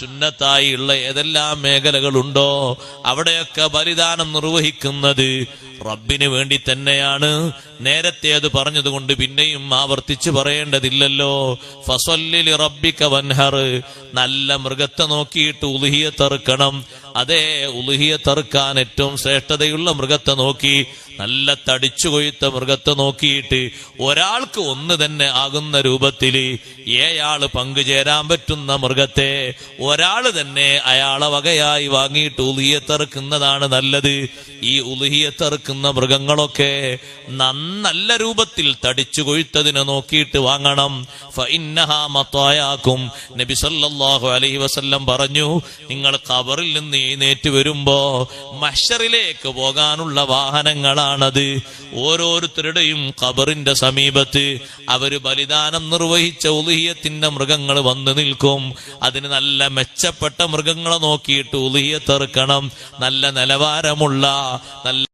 സുന്നത്തായി ഉള്ള ഏതെല്ലാം മേഖലകളുണ്ടോ അവിടെയൊക്കെ ബലിദാനം നിർവഹിക്കുന്നത് റബ്ബിന് വേണ്ടി തന്നെയാണ്. നേരത്തെ അത് പറഞ്ഞതുകൊണ്ട് പിന്നെയും ആവർത്തിച്ച് പറയേണ്ടതില്ലല്ലോ. ഫസൊല്ലിൽ റബ്ബിക്ക വൻഹർ. നല്ല മൃഗത്തെ നോക്കിയിട്ട് ഉലുഹിയെ തറുക്കണം. അതേ ഉലുഹിയെ തറുക്കാൻ ഏറ്റവും ശ്രേഷ്ഠതയുള്ള മൃഗത്തെ നോക്കി നല്ല തടിച്ചു കൊയ്ത്ത മൃഗത്തെ നോക്കിയിട്ട് ഒരാൾക്ക് ഒന്ന് തന്നെ ആകുന്ന രൂപത്തിൽ ഏയാൾ പങ്കുചേരാൻ പറ്റുന്ന മൃഗത്തെ ഒരാൾ തന്നെ അയാളെ വകയായി വാങ്ങിയിട്ട് ഉലുഹിയത്തെറുക്കുന്നതാണ് നല്ലത്. ഈ ഉലുഹിയത്തെറുക്കുന്ന മൃഗങ്ങളൊക്കെ നല്ല രൂപത്തിൽ തടിച്ചു കൊഴുത്തതിനെ നോക്കിയിട്ട് വാങ്ങണം. മത്തായാക്കും. നബി സല്ലല്ലാഹു അലൈഹി വസല്ലം പറഞ്ഞു നിങ്ങൾ കബറിൽ നിന്ന് എഴുന്നേറ്റ് വരുമ്പോ മഷറിലേക്ക് പോകാനുള്ള വാഹനങ്ങളാണത്. ഓരോരുത്തരുടെയും ഖബറിന്റെ സമീപത്ത് അവർ ബലിദാനം നിർവഹിച്ച ഉലിഹിയത്തിന്റെ മൃഗങ്ങൾ വന്നു നിൽക്കും. അതിന് നല്ല മെച്ചപ്പെട്ട മൃഗങ്ങളെ നോക്കിയിട്ട് ഉലുഹിയത്തെറുക്കണം നല്ല നിലവാരമുള്ള നല്ല